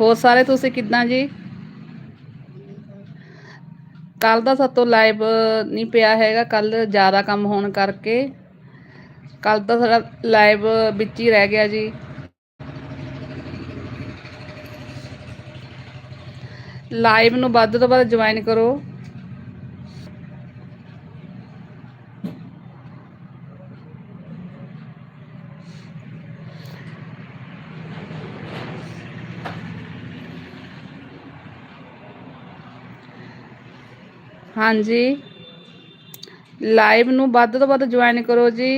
ਹੋਰ ਸਾਰੇ ਤੁਸੀਂ ਕਿੱਦਾਂ ਜੀ? ਕੱਲ ਦਾ ਸਾਤੋਂ ਲਾਈਵ ਨਹੀਂ ਪਿਆ ਹੈਗਾ ਕੱਲ ਜ਼ਿਆਦਾ ਕੰਮ ਹੋਣ ਕਰਕੇ। ਕੱਲ ਦਾ ਸਾਡਾ ਲਾਈਵ ਵਿੱਚ ਹੀ ਰਹਿ ਗਿਆ ਜੀ। ਲਾਈਵ ਨੂੰ ਵੱਧ ਤੋਂ ਵੱਧ ਜੁਆਇਨ ਕਰੋ। ਹਾਂਜੀ। ਲਾਈਵ ਨੂੰ ਵੱਧ ਤੋਂ ਵੱਧ ਜੁਆਇਨ ਕਰੋ ਜੀ।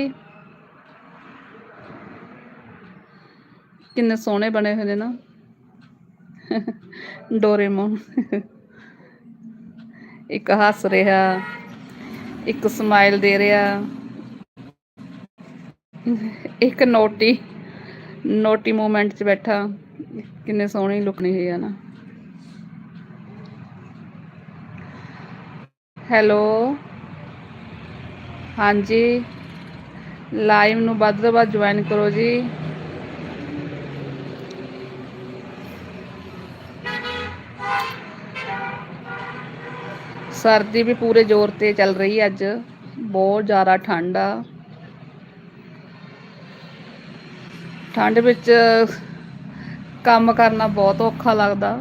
ਕਿੰਨੇ ਸੋਹਣੇ ਬਣੇ ਹੋਏ ਨੇ ਨਾ। ਡੋਰੇਮੋਨ ਇੱਕ ਹੱਸ ਰਿਹਾ, ਇੱਕ ਸਮਾਈਲ ਦੇ ਰਿਹਾ, ਇੱਕ ਨੋਟੀ ਨੋਟੀ ਮੂਮੈਂਟ 'ਚ ਬੈਠਾ। ਕਿੰਨੇ ਸੋਹਣੀ ਲੁਕਣੀ ਹੋਈ ਆ ਨਾ। ਹੈਲੋ। ਹਾਂਜੀ। ਲਾਈਵ ਨੂੰ ਵੱਧ ਤੋਂ ਵੱਧ ਜੁਆਇਨ ਕਰੋ ਜੀ। ਸਰਦੀ ਵੀ ਪੂਰੇ ਜ਼ੋਰ ਤੇ ਚੱਲ ਰਹੀ ਹੈ ਅੱਜ। ਬਹੁਤ ਜ਼ਿਆਦਾ ਠੰਡ ਆ। ਠੰਡ ਵਿੱਚ ਕੰਮ ਕਰਨਾ ਬਹੁਤ ਔਖਾ ਲੱਗਦਾ।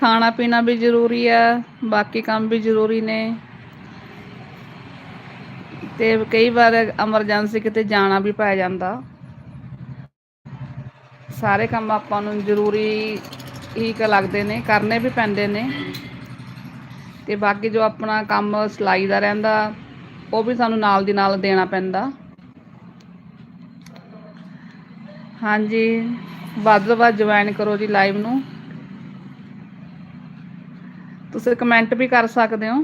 ਖਾਣਾ ਪੀਣਾ ਵੀ ਜ਼ਰੂਰੀ ਆ, ਬਾਕੀ ਕੰਮ ਵੀ ਜ਼ਰੂਰੀ ਨੇ। ਤੇ ਕਈ ਵਾਰ ਐਮਰਜੈਂਸੀ ਕਿਤੇ ਜਾਣਾ ਵੀ ਪੈ ਜਾਂਦਾ। ਸਾਰੇ ਕੰਮ ਆਪਾਂ ਨੂੰ ਜ਼ਰੂਰੀ ਹੀ ਕ ਲੱਗਦੇ ਨੇ, ਕਰਨੇ ਵੀ ਪੈਂਦੇ ਨੇ। ਤੇ ਬਾਕੀ ਜੋ ਆਪਣਾ ਕੰਮ ਸਿਲਾਈ ਦਾ ਰਹਿੰਦਾ, ਉਹ ਵੀ ਸਾਨੂੰ ਨਾਲ ਦੀ ਨਾਲ ਦੇਣਾ ਪੈਂਦਾ। ਹਾਂਜੀ, ਵੱਧ ਤੋਂ ਵੱਧ ਜੁਆਇਨ ਕਰੋ ਜੀ ਲਾਈਵ ਨੂੰ। ਤੁਸੀਂ ਕਮੈਂਟ ਵੀ ਕਰ ਸਕਦੇ ਹੋ।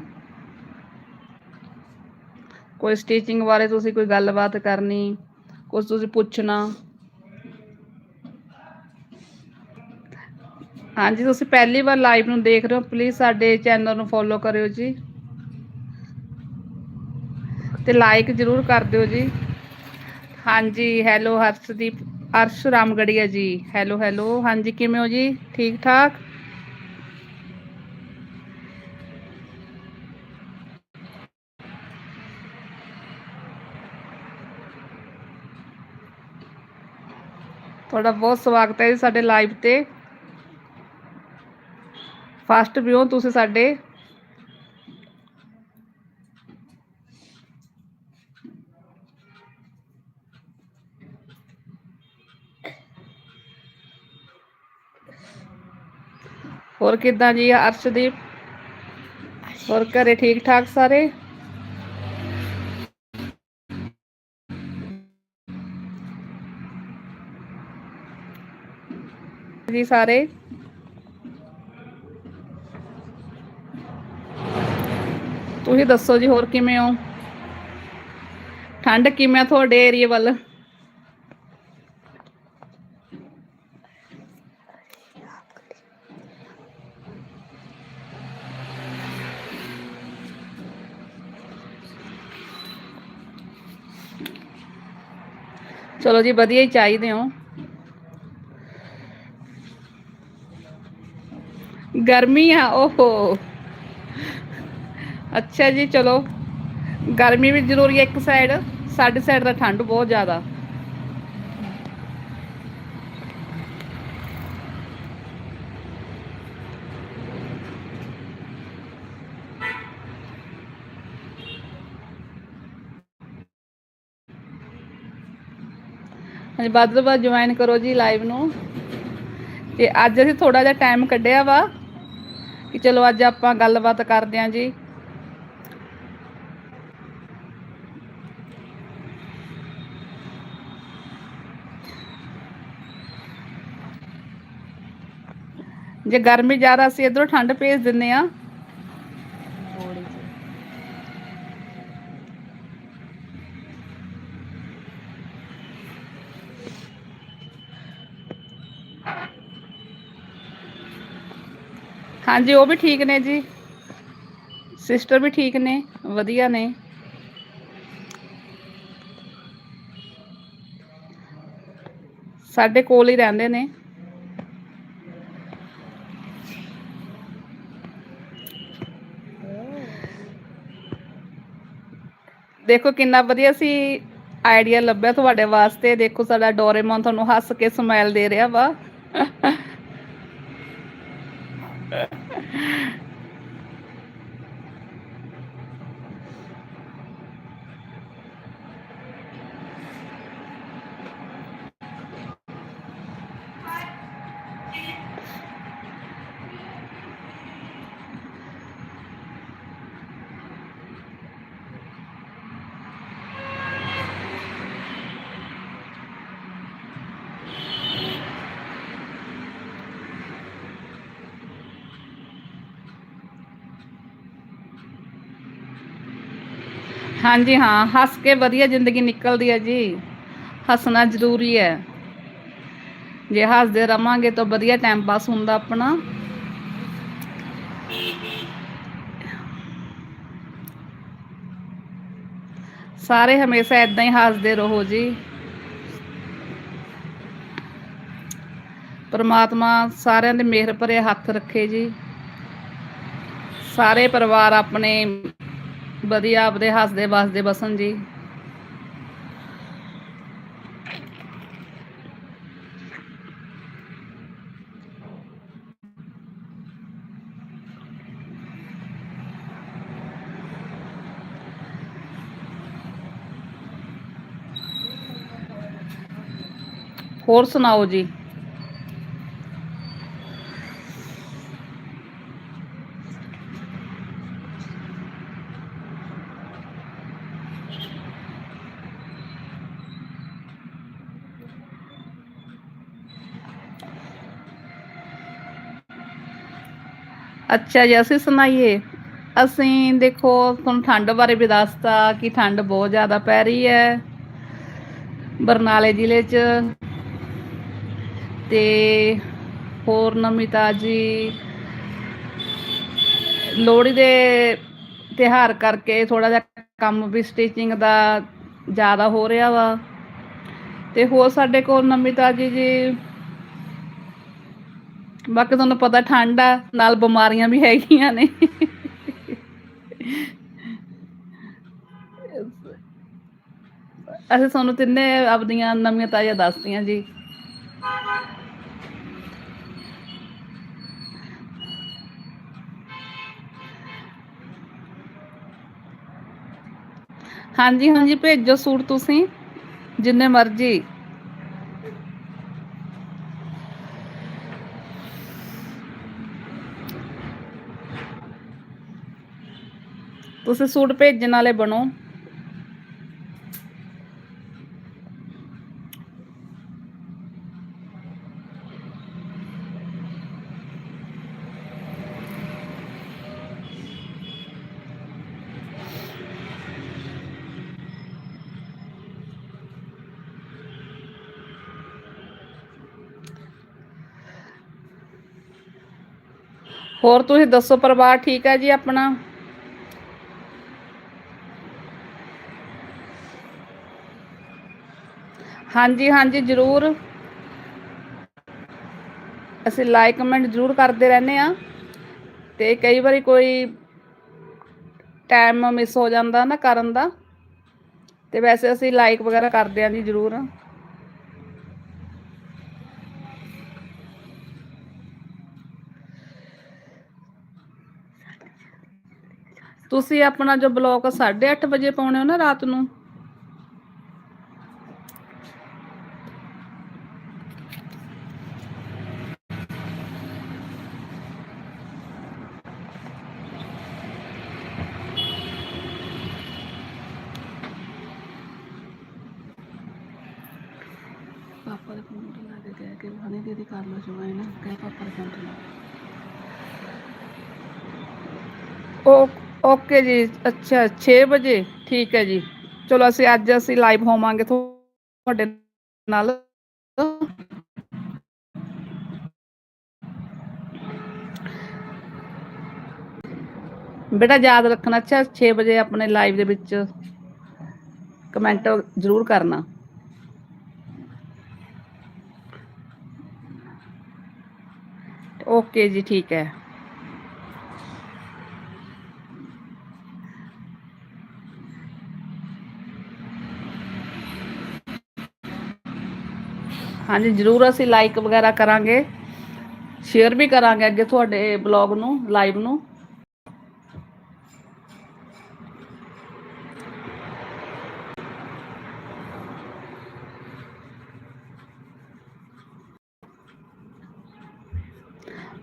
ਕੋਈ ਸਟੀਚਿੰਗ ਬਾਰੇ ਤੁਸੀਂ ਕੋਈ ਗੱਲਬਾਤ ਕਰਨੀ ਕੁਝ ਤੁਸੀਂ ਪੁੱਛਣਾ। ਹਾਂਜੀ, ਤੁਸੀਂ ਪਹਿਲੀ ਵਾਰ ਲਾਈਵ ਨੂੰ ਦੇਖ ਰਹੇ ਹੋ ਪਲੀਜ਼ ਸਾਡੇ ਚੈਨਲ ਨੂੰ ਫੋਲੋ ਕਰਿਓ ਜੀ। ਤੇ ਲਾਈਕ ਜਰੂਰ ਕਰ ਦਿਓ ਜੀ। ਹਾਂਜੀ ਹੈਲੋ ਹਰਸ਼ਦੀਪ ਅਰਸ਼ ਰਾਮਗੜੀਆ ਜੀ। ਹੈਲੋ ਹੈਲੋ ਹਾਂਜੀ, ਕਿਵੇਂ ਹੋ ਜੀ? ਠੀਕ ਠਾਕ ਤੁਹਾਡਾ ਬਹੁਤ ਸਵਾਗਤ ਹੈ ਜੀ ਸਾਡੇ ਲਾਈਵ ਤੇ। ਫਸਟ ਵਿਊ ਤੁਸੀਂ ਸਾਡੇ। ਹੋਰ ਕਿੱਦਾਂ ਜੀ ਅਰਸ਼ਦੀਪ? ਹੋਰ ਘਰੇ ਠੀਕ ਠਾਕ ਸਾਰੇ? ਜੀ ਸਾਰੇ। ਤੁਸੀਂ ਦੱਸੋ ਜੀ ਹੋਰ ਕਿਵੇਂ ਹੋ? ਠੰਡ ਕਿਵੇਂ ਤੁਹਾਡੇ ਏਰੀਆ ਵੱਲ? ਚਲੋ ਜੀ, ਵਧੀਆ ਹੀ ਚਾਹੀਦੇ ਹੋ। ਗਰਮੀ ਆ, ਓਹੋ। ਅੱਛਾ ਜੀ, ਚਲੋ। ਗਰਮੀ ਵੀ ਜ਼ਰੂਰੀ ਹੈ ਇੱਕ ਸਾਈਡ ਸਾਡੇ ਸਾਈਡ ਦਾ ਠੰਡ ਬਹੁਤ ਜ਼ਿਆਦਾ। ਹਾਂਜੀ ਵੱਧ ਤੋਂ ਵੱਧ ਜੁਆਇਨ ਕਰੋ ਜੀ ਲਾਈਵ ਨੂੰ। ਤੇ ਅੱਜ ਅਸੀਂ ਥੋੜਾ ਜਿਹਾ ਟਾਈਮ ਕੱਢਿਆ ਵਾ। ਕਿ ਚਲੋ ਅੱਜ ਆਪਾਂ ਗੱਲਬਾਤ ਕਰਦੇ ਆਂ ਜੀ। ਜੇ ਗਰਮੀ ਜ਼ਿਆਦਾ ਅਸੀਂ ਇਧਰੋਂ ਠੰਡ ਭੇਜ ਦਿੰਨੇ ਆ। ਹਾਂਜੀ, ਉਹ ਵੀ ਠੀਕ ਨੇ ਜੀ। ਸਿਸਟਰ ਵੀ ਠੀਕ ਨੇ, ਵਧੀਆ ਨੇ। ਸਾਡੇ ਕੋਲ ਹੀ ਰਹਿੰਦੇ ਨੇ। ਦੇਖੋ, ਕਿੰਨਾ ਵਧੀਆ ਸੀ ਆਈਡੀਆ ਲੱਭਿਆ ਤੁਹਾਡੇ ਵਾਸਤੇ। ਦੇਖੋ, ਸਾਡਾ ਡੋਰੇਮੋਨ ਤੁਹਾਨੂੰ ਹੱਸ ਕੇ ਸਮਾਈਲ ਦੇ ਰਿਹਾ ਵਾ। ਹਾਂਜੀ, ਹਾਂ, ਹੱਸ ਕੇ ਵਧੀਆ ਜ਼ਿੰਦਗੀ ਨਿਕਲਦੀ ਹੈ ਜੀ। ਹੱਸਣਾ ਜ਼ਰੂਰੀ ਹੈ। ਜੇ ਹੱਸਦੇ ਰਵਾਂਗੇ ਤਾਂ ਵਧੀਆ ਟਾਈਮ ਪਾਸ ਹੁੰਦਾ ਆਪਣਾ। ਸਾਰੇ ਹਮੇਸ਼ਾ ਇਦਾਂ ਹੀ ਹੱਸਦੇ ਰਹੋ ਜੀ। ਪਰਮਾਤਮਾ ਸਾਰਿਆਂ ਦੇ ਮਿਹਰ ਭਰੇ ਹੱਥ ਰੱਖੇ ਜੀ। ਸਾਰੇ ਪਰਿਵਾਰ ਆਪਣੇ ਵਧੀਆ ਆਪਦੇ ਹੱਸਦੇ ਵਸਦੇ ਬਸਣ ਜੀ। ਹੋਰ ਸੁਣਾਓ ਜੀ? ਅੱਛਾ ਜੀ, ਅਸੀਂ ਸੁਣਾਈਏ। ਅਸੀਂ ਦੇਖੋ, ਤੁਹਾਨੂੰ ਠੰਡ ਬਾਰੇ ਵੀ ਦੱਸਤਾ ਕਿ ਠੰਡ ਬਹੁਤ ਜ਼ਿਆਦਾ ਪੈ ਰਹੀ ਹੈ ਬਰਨਾਲੇ ਜ਼ਿਲ੍ਹੇ 'ਚ। ਤੇ ਹੋਰ ਨਵੀਂ ਜੀ ਲੋਹੜੀ ਦੇ ਤਿਹਾਰ ਕਰਕੇ ਥੋੜਾ ਜਿਹਾ ਕੰਮ ਵੀ ਸਟਿਚਿੰਗ ਦਾ ਜ਼ਿਆਦਾ ਹੋ ਰਿਹਾ ਵਾ। ਤੇ ਹੋਰ ਸਾਡੇ ਕੋਲ ਨਵੀਂ ਜੀ ਜੀ ਬਾਕੀ ਤੁਹਾਨੂੰ ਪਤਾ ਠੰਡ ਆ, ਨਾਲ ਬਿਮਾਰੀਆਂ ਵੀ ਹੈਗੀਆਂ ਨੇ। ਅਸੀਂ ਤੁਹਾਨੂੰ ਤਿੰਨੇ ਆਪਦੀਆਂ ਨਵੀਆਂ ਤਾਜ਼ੀਆਂ ਦੱਸਤੀਆਂ ਜੀ। ਹਾਂਜੀ ਹਾਂਜੀ, ਭੇਜੋ ਸੂਟ ਤੁਸੀਂ, ਜਿੰਨੇ ਮਰਜ਼ੀ। ਤੁਸੀਂ ਸੂਟ ਭੇਜਣ ਵਾਲੇ ਬਣੋ ਹੋਰ ਤੁਸੀਂ ਦੱਸੋ ਪਰਿਵਾਰ ਠੀਕ ਹੈ ਜੀ ਆਪਣਾ? ਹਾਂਜੀ ਹਾਂਜੀ, ਜ਼ਰੂਰ। ਅਸੀਂ ਲਾਈਕ, ਕਮੈਂਟ ਜ਼ਰੂਰ ਕਰਦੇ ਰਹਿੰਦੇ ਆ ਤੇ ਕਈ ਵਾਰੀ ਕੋਈ ਟਾਈਮ ਮਿਸ ਹੋ ਜਾਂਦਾ ਨਾ ਕਰਨ ਦਾ। ਤੇ ਵੈਸੇ ਅਸੀਂ ਲਾਈਕ ਵਗੈਰਾ ਕਰਦੇ ਆਂ ਜੀ ਜ਼ਰੂਰ। ਤੁਸੀਂ ਆਪਣਾ ਜੋ ਬਲੌਗ 8:30 ਵਜੇ ਪਾਉਣੇ ਹੋ ਨਾ ਰਾਤ ਨੂੰ? ਪਾਪਾ ਦੇ ਫੋਨ ਤੋਂ ਲਾ ਕੇ ਕਹਿ ਕੇ ਹਣੀ ਦੀਦੀ ਕਰ ਲਓ ਜੁਆਇਨ ਕਹਿ ਪਾਪਾ ਦੇ ਫੋਨ ਓਕੇ ਜੀ, ਅੱਛਾ 6 ਵਜੇ, ਠੀਕ ਹੈ ਜੀ। ਚਲੋ ਅਸੀਂ ਅੱਜ ਅਸੀਂ ਲਾਈਵ ਹੋਵਾਂਗੇ ਤੁਹਾਡੇ ਨਾਲ। ਬੇਟਾ ਯਾਦ ਰੱਖਣਾ, ਅੱਛਾ 6 ਵਜੇ ਆਪਣੇ ਲਾਈਵ ਦੇ ਵਿੱਚ ਕਮੈਂਟ ਜ਼ਰੂਰ ਕਰਨਾ। ओके जी, ठीक है। हाँ जी, ज़रूर अस लाइक वगैरह करा शेयर भी करा अगे थोड़े ब्लॉग नाइव न।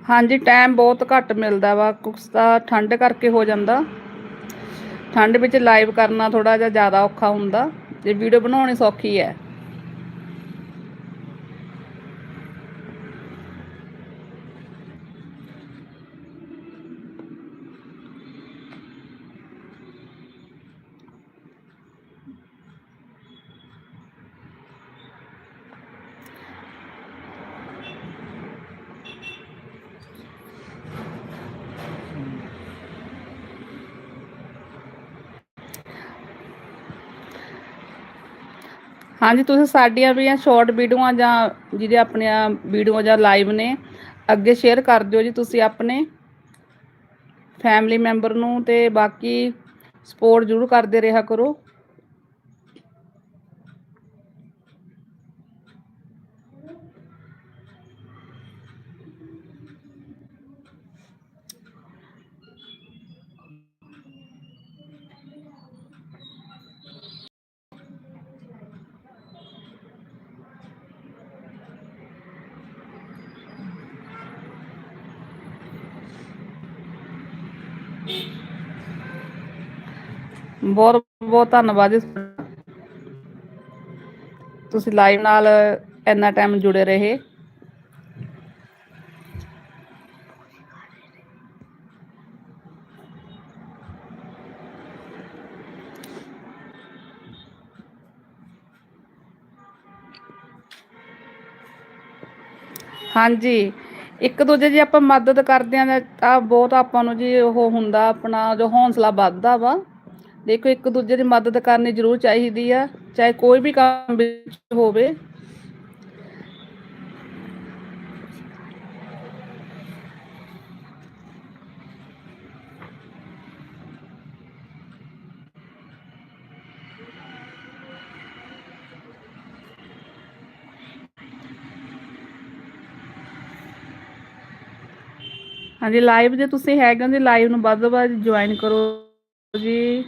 ਹਾਂਜੀ ਟਾਈਮ ਬਹੁਤ ਘੱਟ ਮਿਲਦਾ ਵਾ, ਕੁਛ ਤਾਂ ਠੰਡ ਕਰਕੇ ਹੋ ਜਾਂਦਾ। ਠੰਡ ਵਿੱਚ ਲਾਈਵ ਕਰਨਾ ਥੋੜਾ ਜਿਹਾ ਜ਼ਿਆਦਾ ਔਖਾ ਹੁੰਦਾ। ਤੇ ਵੀਡੀਓ ਬਣਾਉਣੀ ਸੌਖੀ ਹੈ। ਹਾਂਜੀ, ਤੁਸੀਂ ਸਾਡੀਆਂ ਵੀ ਸ਼ਾਰਟ ਵੀਡੀਓਆਂ ਜਾਂ ਜਿਹਦੇ ਆਪਣੀਆਂ ਵੀਡੀਓ ਜਾਂ ਲਾਈਵ ਨੇ, ਅੱਗੇ ਸ਼ੇਅਰ ਕਰ ਦਿਓ ਜੀ ਤੁਸੀਂ ਆਪਣੇ ਫੈਮਿਲੀ ਮੈਂਬਰ ਨੂੰ ਤੇ ਬਾਕੀ ਸਪੋਰਟ ਜ਼ਰੂਰ ਕਰਦੇ ਰਿਹਾ ਕਰੋ। ਬਹੁਤ ਬਹੁਤ ਧੰਨਵਾਦ ਜੀ। ਤੁਸੀਂ ਲਾਈਵ ਨਾਲ ਇੰਨਾ ਟਾਈਮ ਜੁੜੇ ਰਹੇ। ਹਾਂਜੀ, ਇੱਕ ਦੂਜੇ ਦੀ ਆਪਾਂ ਮਦਦ ਕਰਦੇ ਆਂ ਤਾਂ ਬਹੁਤ ਆਪਾਂ ਨੂੰ ਜੀ ਉਹ ਹੁੰਦਾ ਆਪਣਾ ਜੋ ਹੌਸਲਾ ਵੱਧਦਾ ਵਾ। ਦੇਖੋ, ਇੱਕ ਦੂਜੇ ਦੀ ਮਦਦ ਕਰਨੀ ਜ਼ਰੂਰ ਚਾਹੀਦੀ ਆ, ਚਾਹੇ ਕੋਈ ਵੀ ਕੰਮ ਵਿੱਚ ਹੋਵੇ। ਹਾਂਜੀ ਲਾਈਵ ਜੇ ਤੁਸੀਂ ਹੈਗੇ ਹੋ ਜੀ ਲਾਈਵ ਨੂੰ ਵੱਧ ਤੋਂ ਵੱਧ ਜੁਆਇਨ ਕਰੋ ਜੀ।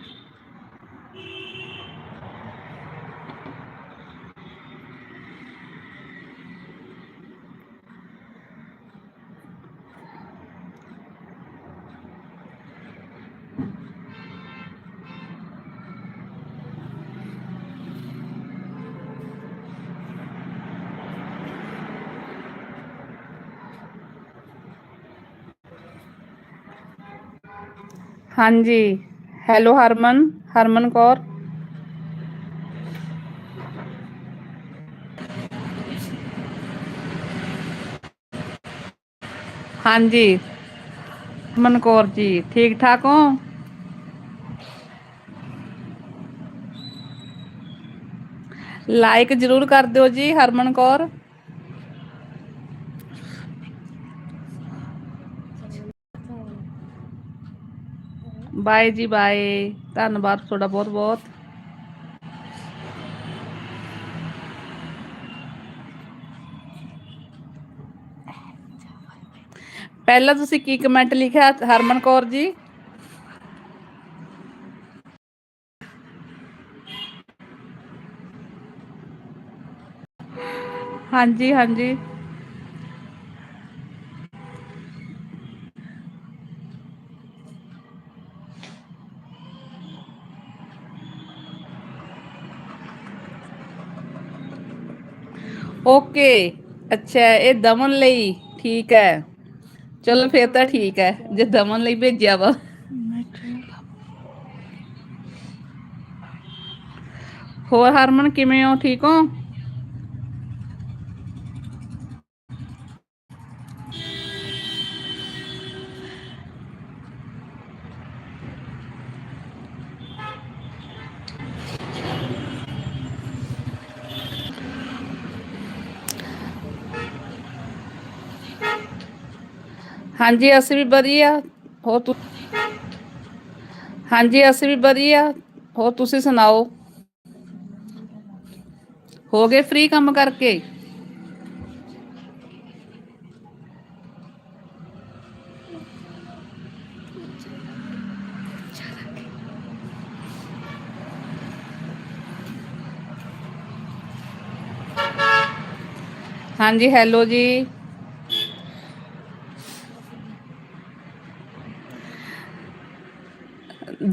ਹਾਂਜੀ ਹੈਲੋ ਹਰਮਨ ਹਰਮਨ ਕੌਰ ਹਾਂਜੀ ਹਰਮਨ ਕੌਰ ਜੀ ਠੀਕ ਠਾਕ ਹੋ ਲਾਈਕ ਜਰੂਰ ਕਰ ਦਿਓ ਜੀ ਹਰਮਨ ਕੌਰ ਬਾਏ ਜੀ ਬਾਏ ਧੰਨਵਾਦ ਤੁਹਾਡਾ ਬਹੁਤ ਬਹੁਤ ਪਹਿਲਾਂ ਤੁਸੀਂ ਕੀ ਕਮੈਂਟ ਲਿਖਿਆ ਹਰਮਨ ਕੌਰ ਜੀ ਹਾਂਜੀ ਹਾਂਜੀ ਓਕੇ। ਅੱਛਾ, ਇਹ ਦਮਨ ਲਈ ਠੀਕ ਹੈ। ਚਲੋ ਫੇਰ ਤਾਂ ਠੀਕ ਹੈ, ਜੇ ਦਮਨ ਲਈ ਭੇਜਿਆ ਵਾ। ਹੋਰ ਹਰਮਨ, ਕਿਵੇਂ ਹੋ? ਠੀਕ ਹੋ? ਹਾਂਜੀ, ਅਸੀਂ ਵੀ ਵਧੀਆ। ਹੋ ਤੂੰ ਹਾਂਜੀ, ਅਸੀਂ ਵੀ ਵਧੀਆ। ਹੋ ਤੁਸੀਂ ਸੁਣਾਓ? ਹੋ ਗਏ ਫ੍ਰੀ ਕੰਮ ਕਰਕੇ? ਹਾਂਜੀ ਹੈਲੋ ਜੀ।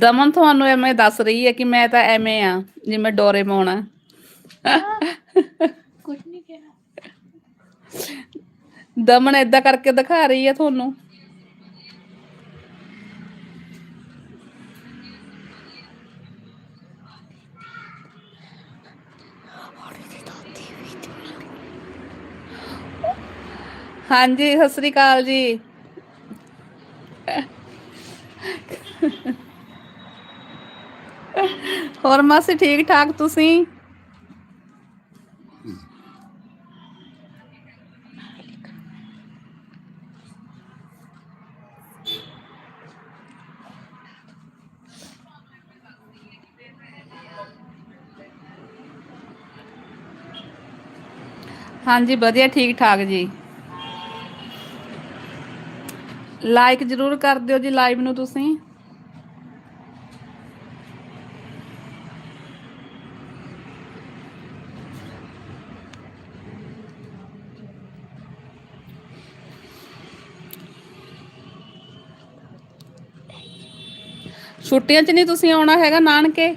ਦਮਨ ਤੁਹਾਨੂੰ ਐਵੇਂ ਦੱਸ ਰਹੀ ਹੈ ਕਿ ਮੈਂ ਤਾਂ ਐਵੇਂ ਆ ਜਿਵੇਂ ਡੋਰੇਮੋਨ ਆ ਕੁਝ ਨਹੀਂ ਕਿਹਾ। ਦਮਨ ਏਦਾਂ ਕਰਕੇ ਦਿਖਾ ਰਹੀ ਹੈ ਤੁਹਾਨੂੰ। ਹਾਂਜੀ ਸਤਿ ਸ੍ਰੀ ਅਕਾਲ ਜੀ। ਹੋਰ ਮਾਸੀ, ਠੀਕ ਠਾਕ ਤੁਸੀਂ? ਹਾਂਜੀ, ਵਧੀਆ, ਠੀਕ ਠਾਕ ਜੀ। ਲਾਈਕ ਜਰੂਰ ਕਰ ਦਿਓ ਜੀ ਲਾਈਵ ਨੂੰ ਤੁਸੀਂ। ਛੁੱਟੀਆਂ 'ਚ ਨਹੀਂ ਤੁਸੀਂ ਆਉਣਾ ਹੈਗਾ ਨਾਨਕੇ?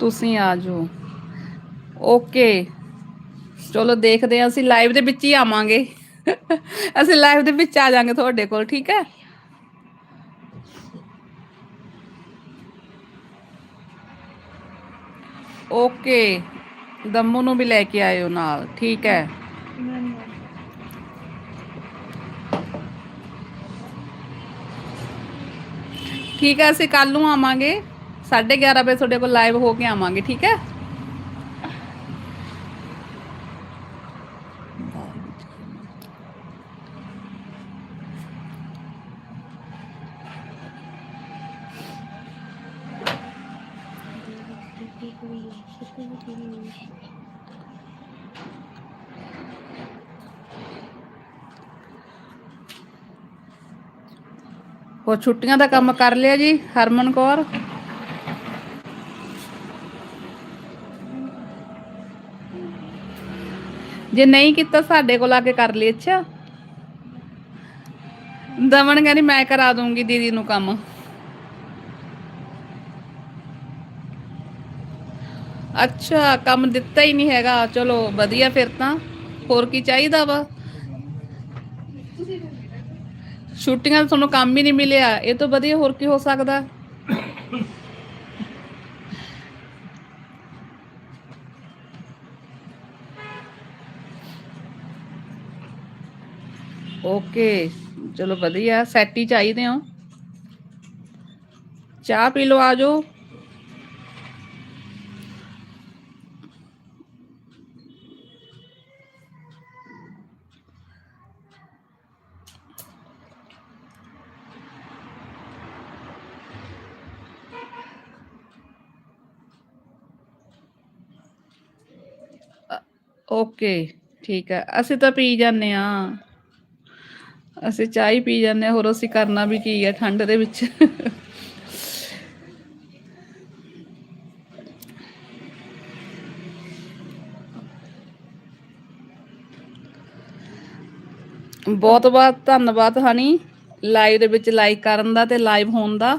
ਤੁਸੀਂ ਆ ਜਾਓ। ਓਕੇ ਚਲੋ ਦੇਖਦੇ ਹਾਂ ਅਸੀਂ ਲਾਈਵ ਦੇ ਵਿੱਚ ਹੀ ਆਵਾਂਗੇ। ਅਸੀਂ ਲਾਈਵ ਦੇ ਵਿੱਚ ਆ ਜਾਾਂਗੇ ਤੁਹਾਡੇ ਕੋਲ, ਠੀਕ ਹੈ? ਓਕੇ ਦਮੂ ਨੂੰ ਵੀ ਲੈ ਕੇ ਆਇਓ ਨਾਲ, ਠੀਕ ਹੈ? ਠੀਕ ਹੈ, ਅਸੀਂ ਕੱਲ ਨੂੰ ਆਵਾਂਗੇ 11:30 ਵਜੇ ਤੁਹਾਡੇ ਕੋਲ ਲਾਈਵ ਹੋ ਕੇ ਆਵਾਂਗੇ, ਠੀਕ ਹੈ? ਹੋਰ ਛੁੱਟੀਆਂ ਦਾ ਕੰਮ ਕਰ ਲਿਆ ਜੀ, ਹਰਮਨ ਕੌਰ। ਜੇ ਨਹੀਂ ਕੀਤਾ ਸਾਡੇ ਕੋਲ ਆ ਕੇ ਕਰ ਲਈ, ਅੱਛਾ। ਦਮਨ ਕਹਿੰਦੀ, ਮੈਂ ਕਰਾ ਦੂੰਗੀ ਦੀਦੀ ਨੂੰ ਕੰਮ। ਅੱਛਾ, ਕੰਮ ਦਿੱਤਾ ਹੀ ਨਹੀਂ ਹੈਗਾ। ਚਲੋ, ਵਧੀਆ ਫਿਰ ਤਾਂ। ਹੋਰ ਕੀ ਚਾਹੀਦਾ ਵਾ? ਛੁੱਟੀਆਂ ਤੁਹਾਨੂੰ ਕੰਮ ਹੀ ਨਹੀਂ ਮਿਲਿਆ। ਇਹ ਤੋਂ ਵਧੀਆ ਹੋਰ ਕੀ ਹੋ ਸਕਦਾ? ਓਕੇ ਚਲੋ ਵਧੀਆ। ਸੈਟ ਹੀ ਚਾਹੀਦੇ ਹੋ। ਚਾਹ ਪੀ ਲਓ ਆਜੋ ਓਕੇ, ਠੀਕ ਹੈ। ਅਸੀਂ ਤਾਂ ਪੀ ਜਾਂਦੇ ਆ ਅਸੀਂ ਚਾਹ ਹੀ ਪੀ ਜਾਂਦੇ ਹਾਂ, ਹੋਰ ਅਸੀਂ ਕਰਨਾ ਵੀ ਕੀ ਹੈ ਠੰਡ ਦੇ ਵਿੱਚ। ਬਹੁਤ ਬਹੁਤ ਧੰਨਵਾਦ, ਹਨੀ। ਲਾਈਵ ਦੇ ਵਿੱਚ ਲਾਈਕ ਕਰਨ ਦਾ ਤੇ ਲਾਈਵ ਹੋਣ ਦਾ।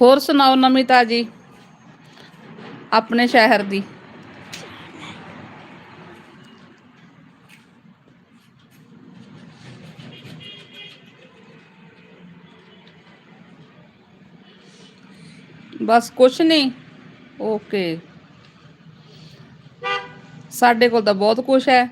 ਹੋਰ ਸੁਣਾਓ ਨਵੀਂ ਤਾਜੀ ਆਪਣੇ ਸ਼ਹਿਰ ਦੀ। ਬਸ ਕੁਛ ਨਹੀਂ ਓਕੇ ਸਾਡੇ ਕੋਲ ਤਾਂ ਬਹੁਤ ਕੁਛ ਹੈ।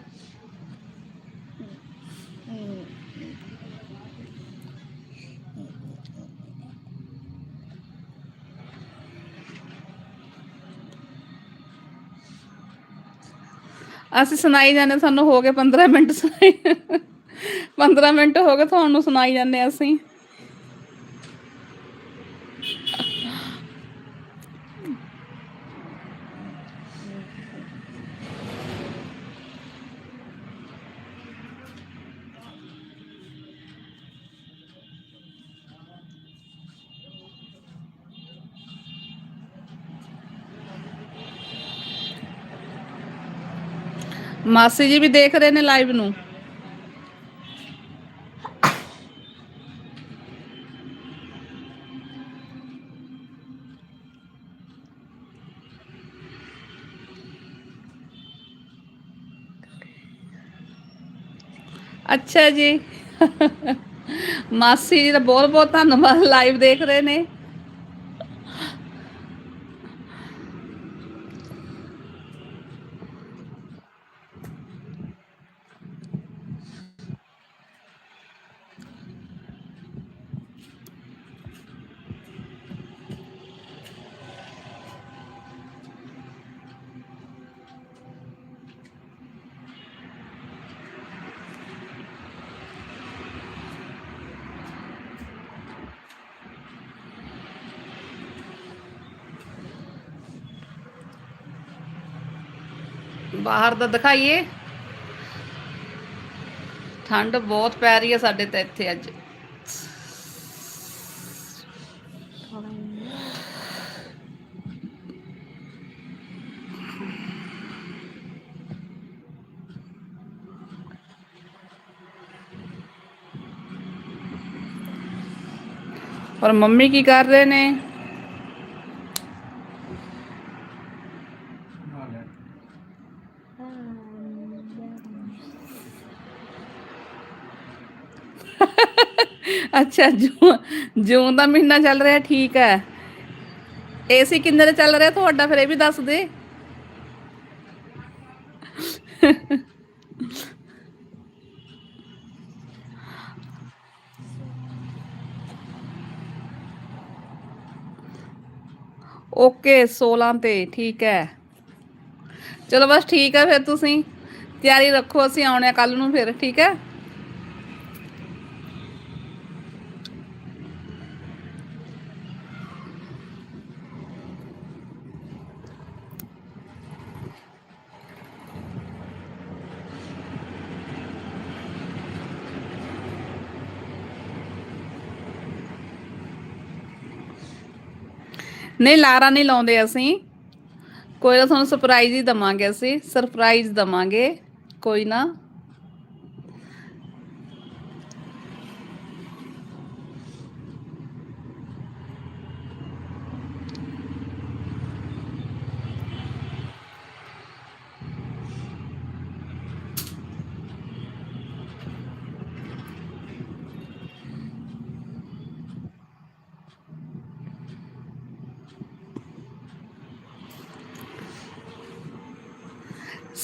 ਅਸੀਂ ਸੁਣਾਈ ਜਾਂਦੇ ਸਾਨੂੰ ਹੋ ਗਏ 15 ਮਿੰਟ ਸੁਣਾਈ। 15 ਮਿੰਟ ਹੋ ਗਏ, ਤੁਹਾਨੂੰ ਸੁਣਾਈ ਜਾਂਦੇ ਅਸੀਂ। ਮਾਸੀ ਜੀ ਵੀ ਦੇਖ ਰਹੇ ਨੇ ਲਾਈਵ ਨੂੰ। ਅੱਛਾ ਜੀ। ਮਾਸੀ ਜੀ ਦਾ ਬਹੁਤ ਬਹੁਤ ਧੰਨਵਾਦ ਲਾਈਵ ਦੇਖ ਰਹੇ ਨੇ। ਬਾਹਰ ਦਾ ਦਿਖਾਈਏ। ਠੰਡ ਬਹੁਤ ਪੈ ਰਹੀ ਹੈ ਸਾਡੇ ਤਾਂ ਇੱਥੇ ਅੱਜ। ਪਰ ਮੰਮੀ ਕੀ ਕਰ ਰਹੇ ਨੇ? ਅੱਛਾ, ਜੂਨ ਜੂਨ ਦਾ ਮਹੀਨਾ ਚੱਲ ਰਿਹਾ, ਠੀਕ ਹੈ। ਏਸੀ ਕਿੰਨੇ ਚੱਲ ਰਿਹਾ ਤੁਹਾਡਾ, ਫਿਰ ਇਹ ਵੀ ਦੱਸ ਦੇ। ਓਕੇ 16 ਤੇ, ਠੀਕ ਹੈ। ਚਲੋ ਬਸ ਠੀਕ ਹੈ ਫਿਰ ਤੁਸੀਂ। ਤਿਆਰੀ ਰੱਖੋ, ਅਸੀਂ ਆਉਣੇ ਆ ਕੱਲ ਨੂੰ ਫਿਰ, ਠੀਕ ਹੈ। ਨਹੀਂ, ਲਾਰਾ ਨਹੀਂ ਲਾਉਂਦੇ ਅਸੀਂ। ਕੋਈ ਨਾ ਤੁਹਾਨੂੰ ਸਰਪ੍ਰਾਈਜ਼ ਹੀ ਦਵਾਂਗੇ ਅਸੀਂ। ਸਰਪ੍ਰਾਈਜ਼ ਦਵਾਂਗੇ। ਕੋਈ ਨਾ।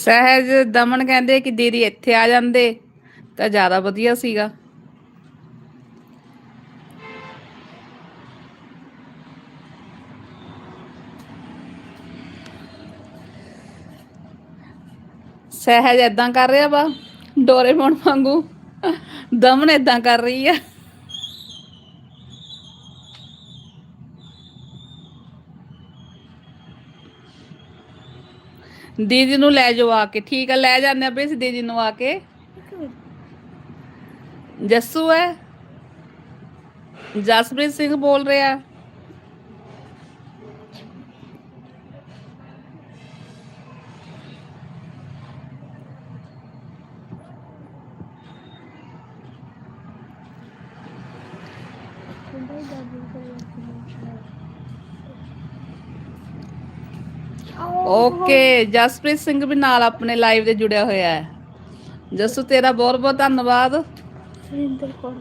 ਸਹਿਜ ਦਮਨ ਕਹਿੰਦੇ ਕਿ ਦੀਦੀ ਇੱਥੇ ਆ ਜਾਂਦੇ, ਤਾਂ ਜ਼ਿਆਦਾ ਵਧੀਆ ਸੀਗਾ। ਸਹਿਜ ਏਦਾਂ ਕਰ ਰਿਹਾ ਵਾ, ਡੋਰੇਮੋਨ ਵਾਂਗੂ, ਦਮਨ ਏਦਾਂ ਕਰ ਰਹੀ ਆ। ਦੀਦੀ ਨੂੰ ਲੈ ਜਾਓ ਆ ਕੇ, ਠੀਕ ਆ, ਲੈ ਜਾਂਦੇ ਆ ਬੇਸ ਦੀਦੀ ਨੂੰ ਆ ਕੇ। ਜੱਸੂ ਹੈ? ਜਸਪ੍ਰੀਤ ਸਿੰਘ ਬੋਲ ਰਿਹਾ। ਓਕੇ ਜਸਪ੍ਰੀਤ ਸਿੰਘ ਵੀ ਨਾਲ ਆਪਣੇ ਲਾਈਵ ਦੇ ਜੁੜਿਆ ਹੋਇਆ ਹੈ। ਜੱਸੂ ਤੇਰਾ ਬਹੁਤ ਬਹੁਤ ਧੰਨਵਾਦ। ਸੁਰਿੰਦਰ ਕੌਰ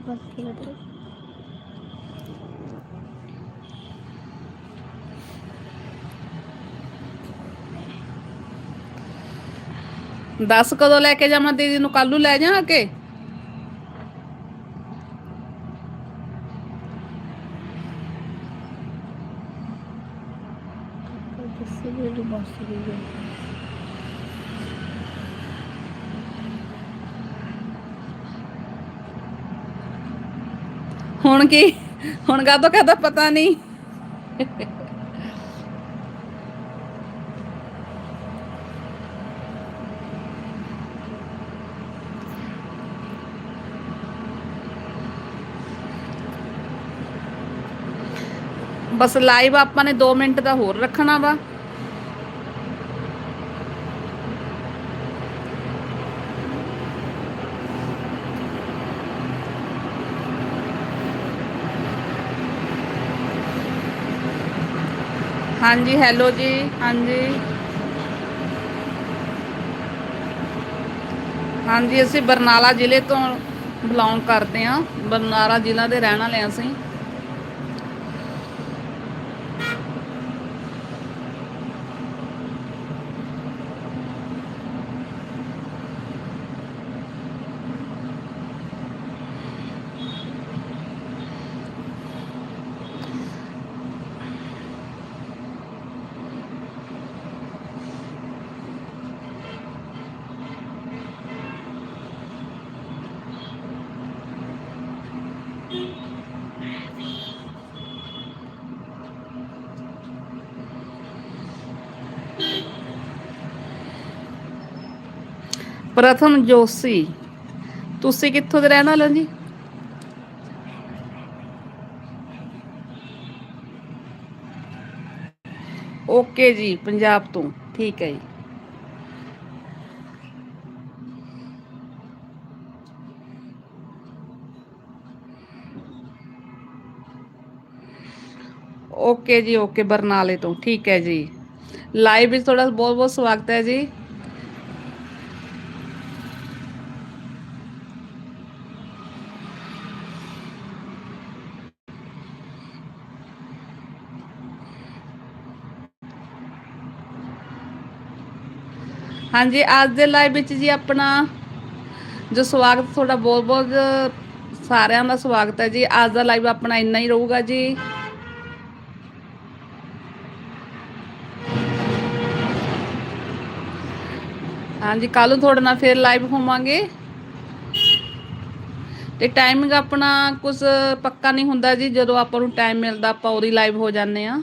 ਦੱਸ ਕਦੋਂ ਲੈ ਕੇ ਜਾਵਾਂ? ਦੀਦੀ ਨੂੰ ਕੱਲ ਨੂੰ ਲੈ ਜਾ ਕੇ? ਚਲੀ ਗਈ ਹੁਣ ਕੀ? ਹੁਣ ਕਾਹਦਾ ਕਾਹਦਾ ਪਤਾ ਨਹੀਂ? ਬਸ ਲਾਈਵ ਆਪਾਂ ਨੇ 2 ਮਿੰਟ ਦਾ ਹੋਰ ਰੱਖਣਾ ਵਾ। ਹਾਂਜੀ ਹੈਲੋ ਜੀ, ਹਾਂਜੀ। ਹਾਂਜੀ, ਅਸੀਂ ਬਰਨਾਲਾ ਜ਼ਿਲ੍ਹੇ ਤੋਂ ਬਿਲੋਂਗ ਕਰਦੇ ਹਾਂ। ਬਰਨਾਲਾ ਜ਼ਿਲ੍ਹਾ ਦੇ ਰਹਿਣ ਵਾਲੇ ਹਾਂ ਅਸੀਂ। ਪ੍ਰਥਮ ਜੋਸ਼ੀ, ਤੁਸੀਂ ਕਿੱਥੋਂ ਦੇ ਰਹਿਣ ਵਾਲੇ ਹੋ ਜੀ? ਓਕੇ ਜੀ, ਪੰਜਾਬ ਤੋਂ। ਠੀਕ ਹੈ ਜੀ। ਓਕੇ ਜੀ, ਓਕੇ, ਬਰਨਾਲੇ ਤੋਂ। ਠੀਕ ਹੈ ਜੀ। ਲਾਈਵ ਵਿੱਚ ਤੁਹਾਡਾ ਬਹੁਤ ਬਹੁਤ ਸਵਾਗਤ ਹੈ ਜੀ। ਹਾਂਜੀ, ਅੱਜ ਦੇ ਲਾਈਵ ਵਿੱਚ ਜੀ ਆਪਣਾ ਜੋ ਸਵਾਗਤ, ਤੁਹਾਡਾ ਬਹੁਤ ਬਹੁਤ ਸਾਰਿਆਂ ਦਾ ਸਵਾਗਤ ਹੈ ਜੀ। ਅੱਜ ਦਾ ਲਾਈਵ ਆਪਣਾ ਇੰਨਾ ਹੀ ਰਹੂਗਾ ਜੀ। ਹਾਂਜੀ ਕੱਲ ਨੂੰ ਤੁਹਾਡੇ ਨਾਲ ਫੇਰ ਲਾਈਵ ਹੋਵਾਂਗੇ। ਤੇ ਟਾਈਮਿੰਗ ਆਪਣਾ ਕੁਝ ਪੱਕਾ ਨਹੀਂ ਹੁੰਦਾ ਜੀ। ਜਦੋਂ ਆਪਾਂ ਨੂੰ ਟਾਈਮ ਮਿਲਦਾ, ਆਪਾਂ ਉਹਦੀ ਲਾਈਵ ਹੋ ਜਾਂਦੇ ਆ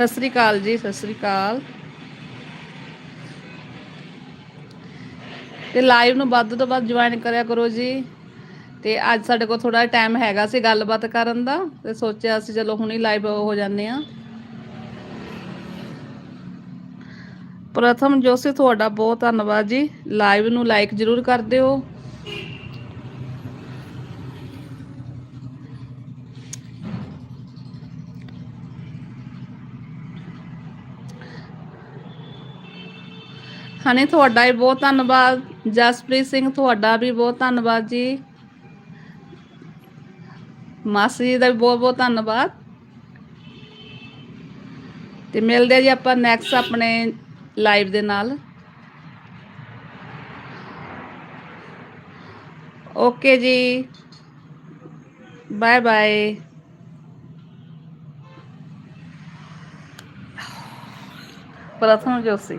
ਸਤਿ ਸ੍ਰੀ ਅਕਾਲ ਜੀ, ਸਤਿ ਸ੍ਰੀ ਅਕਾਲ। ਤੇ ਲਾਈਵ ਨੂੰ ਵੱਧ ਤੋਂ ਵੱਧ ਜੁਆਇਨ ਕਰਿਆ ਕਰੋ ਜੀ। ਤੇ ਅੱਜ ਸਾਡੇ ਕੋਲ ਥੋੜਾ ਟਾਈਮ ਹੈਗਾ ਸੀ ਗੱਲਬਾਤ ਕਰਨ ਦਾ, ਤੇ ਸੋਚਿਆ ਅਸੀਂ ਚਲੋ ਹੁਣੀ ਲਾਈਵ ਹੋ ਜਾਂਦੇ ਆ ਪ੍ਰਥਮ ਜੋਸ਼ੀ, ਤੁਹਾਡਾ ਬਹੁਤ ਧੰਨਵਾਦ ਜੀ। ਲਾਈਵ ਨੂੰ ਲਾਈਕ ਜਰੂਰ ਕਰ ਦਿਓ। ਹਨੇ, ਤੁਹਾਡਾ ਵੀ ਬਹੁਤ ਧੰਨਵਾਦ। ਜਸਪ੍ਰੀਤ ਸਿੰਘ, ਤੁਹਾਡਾ ਵੀ ਬਹੁਤ ਧੰਨਵਾਦ ਜੀ। ਮਾਸੀ ਜੀ ਦਾ ਵੀ ਬਹੁਤ ਬਹੁਤ ਧੰਨਵਾਦ। ਤੇ ਮਿਲਦੇ ਆ ਜੀ ਆਪਾਂ ਨੈਕਸਟ ਆਪਣੇ ਲਾਈਵ ਦੇ ਨਾਲ। ਓਕੇ ਜੀ। ਬਾਏ ਬਾਏ ਪ੍ਰਥਮ ਜੋਸ਼ੀ।